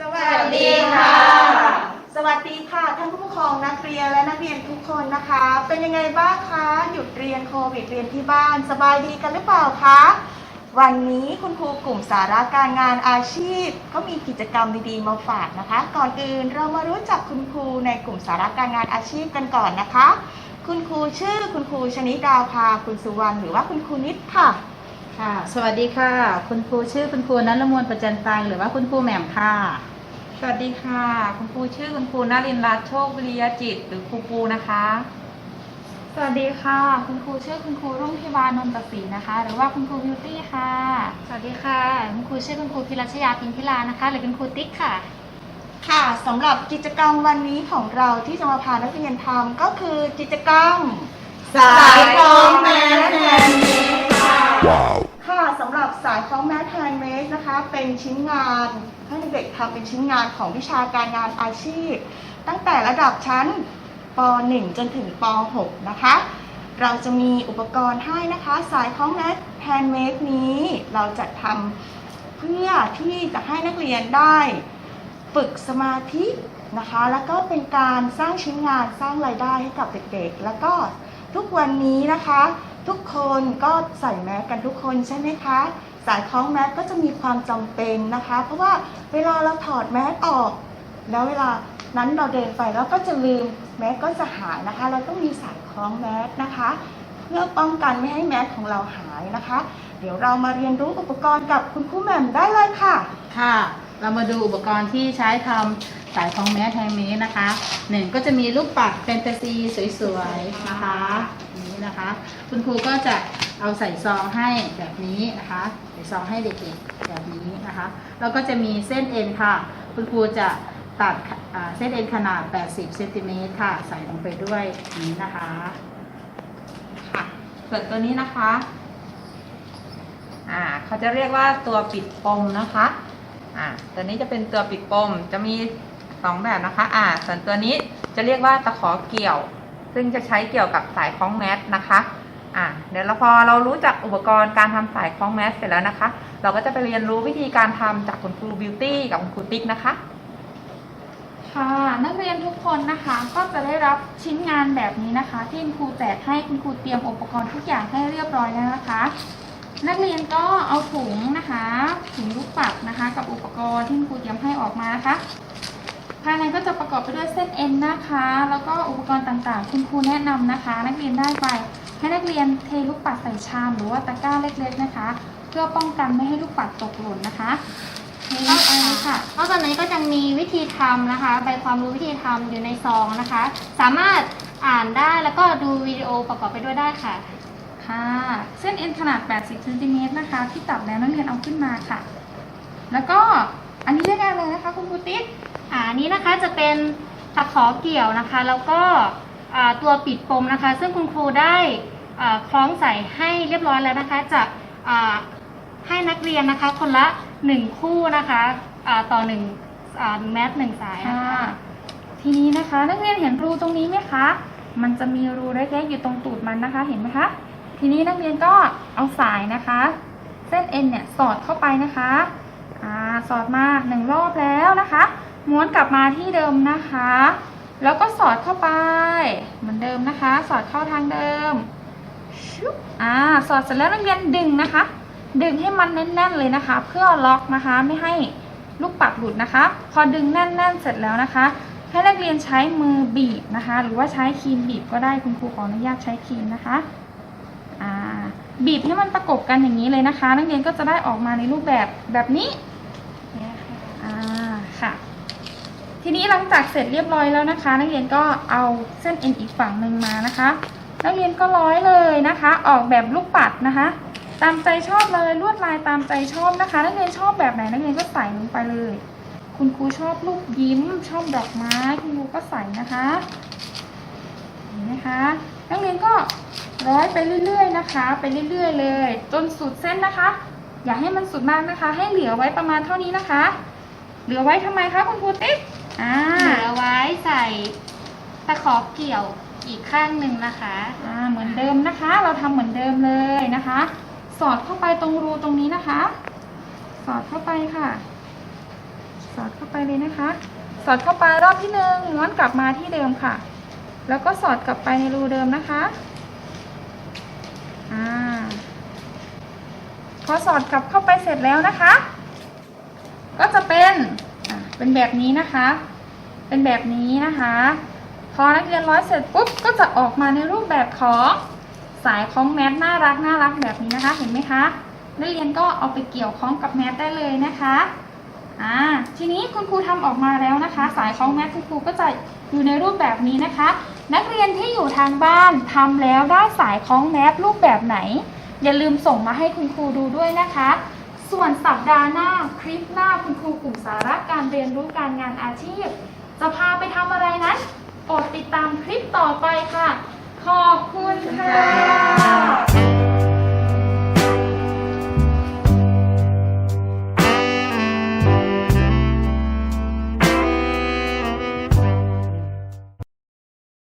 สวัสดีค่ะ สวัสดีค่ะท่านผู้ปกครองนักเรียนและนักเรียนทุกคนนะคะ เป็นยังไงบ้างคะ หยุดเรียนโควิดเรียนที่บ้าน สบายดีกันหรือเปล่าคะ วันนี้คุณครูกลุ่มสาระการงานอาชีพเขามีกิจกรรมดีๆมาฝากนะคะ ก่อนอื่นเรามารู้จักคุณครูในกลุ่มสาระการงานอาชีพกันก่อนนะคะ คุณครูชื่อคุณครูชนิดาวพาคุณสุวรรณหรือว่าคุณครูนิดค่ะค่ะ สวัสดีค่ะ คุณครูชื่อคุณครูนัลมวลประจันตังหรือว่าคุณครูแหม่มค่ะ สวัสดีค่ะ คุณครูชื่อคุณครูนรินทร์รัตน์โชควิริยจิต หรือครูปูนะคะ สวัสดีค่ะ คุณครูชื่อคุณครูรุ่งทิวานนทศรีนะคะ หรือว่าคุณครูบิวตี้ค่ะ สวัสดีค่ะ คุณครูชื่อคุณครูพิรัชยาพินทิลานะคะ หรือคุณครูติ๊กค่ะ ค่ะสำหรับกิจกรรมวันนี้ของเราที่จะมาพานักเรียนทำก็คือกิจกรรมสายคล้องแมสแทนเมค่ะสำหรับสายคล้องแมสแฮนด์เมดนะคะ เป็นชิ้นงานให้เด็กๆทำเป็นชิ้นงานของวิชาการงานอาชีพ ตั้งแต่ระดับชั้น ป .1 จนถึงป .6 นะคะ เราจะมีอุปกรณ์ให้นะคะ สายคล้องแมสแฮนด์เมดนี้เราจะทำเพื่อที่จะให้นักเรียนได้ฝึกสมาธินะคะ แล้วก็เป็นการสร้างชิ้นงานสร้างรายได้ให้กับเด็กๆ แล้วก็ทุกวันนี้นะคะ ทุกคนก็ใส่แมสกันทุกคนใช่ไหมคะ สายคล้องแมสก็จะมีความจำเป็นนะคะ เพราะว่าเวลาเราถอดแมสออก แล้วเวลา นั้นเราเดินไปแล้วก็จะลืมแมสก็จะหายนะคะ เราต้องมีสายคล้องแมสนะคะ เพื่อป้องกันไม่ให้แมสของเราหายนะคะ เดี๋ยวเรามาเรียนรู้อุปกรณ์กับคุณครูแหม่มได้เลยค่ะ ค่ะ เรามาดูอุปกรณ์ที่ใช้ทำสายคล้องแมสแทนเมสนะคะหนึ่งก็จะมีลูกปัดแฟนตาซีสวยๆนะคะนี้นะคะ คุณครูก็จะเอาใส่ซองให้แบบนี้นะคะใส่ซองให้เด็กๆแบบนี้นะคะ แล้วก็จะมีเส้นเอ็นค่ะ คุณครูจะ ตัดเส้นเอ็นขนาด 80เซนติเมตรค่ะ ใส่ลงไปด้วยนี้นะคะค่ะส่วนตัวนี้นะคะอ่าเขาจะเรียกว่าตัวปิดปมนะคะอ่าตัวนี้จะเป็นตัวปิดปมจะมีสองแบบนะคะอ่าส่วนตัวนี้จะเรียกว่าตะขอเกี่ยว ซึ่งจะใช้เกี่ยวกับสายคล้องแมสนะคะอ่าเดี๋ยวเราพอเรารู้จักอุปกรณ์การทำสายคล้องแมสเสร็จแล้วนะคะ เราก็จะไปเรียนรู้วิธีการทำจากคุณครูบิวตี้กับคุณครูติ๊กนะคะ ค่ะนักเรียนทุกคนนะคะก็จะได้รับชิ้นงานแบบนี้นะคะ ที่คุณครูแจกให้คุณครูเตรียมอุปกรณ์ทุกอย่างให้เรียบร้อยแล้วนะคะ นักเรียนก็เอาถุงนะคะถุงลูกปัดนะคะ กับอุปกรณ์ที่คุณครูเตรียมให้ออกมานะคะภายในก็จะประกอบไปด้วยเส้นเอ็นนะคะ แล้วก็อุปกรณ์ต่างๆ คุณครูแนะนำนะคะ นักเรียนได้ไป ให้นักเรียนเทลูกปัดใส่ชามหรือว่าตะกร้าเล็ก ๆนะคะ เพื่อป้องกันไม่ให้ลูกปัดตกหล่นนะคะ เทลงไปเลยค่ะนอกจากนี้ก็จะมีวิธีทำนะคะ ใบความรู้วิธีทำอยู่ในซองนะคะ สามารถอ่านได้แล้วก็ดูวิดีโอประกอบไปด้วยได้ค่ะ ค่ะ เส้นเอ็นขนาด 80เซนติเมตรนะคะ ที่ตัดแล้วนักเรียนเอาขึ้นมาค่ะ แล้วก็อันนี้เรียกอะไรนะคะคุณครูติ๊กอ่าอันนี้นะคะจะเป็นตะขอเกี่ยวนะคะ แล้วก็อ่าตัวปิดปมนะคะ ซึ่งคุณครูได้อ่าคล้องใส่ให้เรียบร้อยแล้วนะคะ จะอ่าให้นักเรียนนะคะ คนละ หนึ่งคู่นะคะอ่าต่อหนึ่งอ่าแมสหนึ่งสายนะค่ะ คะ ทีนี้นะคะนักเรียนเห็นรูตรงนี้ไหมคะ มันจะมีรูเล็กๆอยู่ตรงตูดมันนะคะ เห็นไหมคะ ทีนี้นักเรียนก็เอาสายนะคะ เส้นเอ็นเนี่ยสอดเข้าไปนะคะอ่าสอดมาหนึ่งรอบแล้วนะคะ ม้วนกลับมาที่เดิมนะคะ แล้วก็สอดเข้าไป เหมือนเดิมนะคะ สอดเข้าทางเดิมชุบอ่าสอดเสร็จแล้วนักเรียนดึงนะคะ ดึงให้มันแน่นๆเลยนะคะ เพื่อล็อกนะคะไม่ให้ลูกปัดหลุดนะคะ พอดึงแน่นๆเสร็จแล้วนะคะให้นักเรียนใช้มือบีบนะคะ หรือว่าใช้ครีมบีบก็ได้คุณครูขออนุญาตใช้ครีมนะคะบีบให้มันประกบกันอย่างนี้เลยนะคะ นักเรียนก็จะได้ออกมาในรูปแบบแบบนี้ค่ะ ทีนี้หลังจากเสร็จเรียบร้อยแล้วนะคะ นักเรียนก็เอาเส้นเอ็นอีกฝั่งหนึ่งมานะคะ นักเรียนก็ร้อยเลยนะคะ ออกแบบลูกปัดนะคะ ตามใจชอบเลยลวดลายตามใจชอบนะคะ นักเรียนชอบแบบไหนนักเรียนก็ใส่ลงไปเลย คุณครูชอบลูกยิ้ม ชอบดอกไม้ คุณครูก็ใส่นะคะเห็นไหมคะนักเรียนก็ร้อยไปเรื่อยๆนะคะ ไปเรื่อยๆเลย จนสุดเส้นนะคะ อย่าให้มันสุดมากนะคะ ให้เหลือไว้ประมาณเท่านี้นะคะ เหลือไว้ทำไมคะคุณครูติ๊กอ่าเหลือไว้ใส่ตะขอเกี่ยวอีกข้างหนึ่งนะคะ อ่า เหมือนเดิมนะคะ เราทำเหมือนเดิมเลยนะคะ สอดเข้าไปตรงรูตรงนี้นะคะ สอดเข้าไปค่ะ สอดเข้าไปเลยนะคะ สอดเข้าไปรอบที่หนึ่งม้วนกลับมาที่เดิมค่ะ แล้วก็สอดกลับไปในรูเดิมนะคะอ่าพอสอดกลับเข้าไปเสร็จแล้วนะคะ ก็จะเป็นเป็นแบบนี้นะคะ เป็นแบบนี้นะคะ พอนักเรียนร้อยเสร็จปุ๊บก็จะออกมาในรูปแบบของ สายคล้องแมสน่ารักน่ารักแบบนี้นะคะ เห็นไหมคะนักเรียนก็เอาไปเกี่ยวคล้องกับแมสได้เลยนะคะอ่าทีนี้คุณครูทำออกมาแล้วนะคะ สายคล้องแมสคุณครูก็จะอยู่ในรูปแบบนี้นะคะ นักเรียนที่อยู่ทางบ้านทำแล้วได้สายคล้องแมสรูปแบบไหน อย่าลืมส่งมาให้คุณครูดูด้วยนะคะ ส่วนสัปดาห์หน้าคลิปหน้าคุณครูกลุ่มสาระการเรียนรู้การงานอาชีพ จะพาไปทำอะไรนั้นโปรดติดตามคลิปต่อไปค่ะ ขอบคุณค่ะ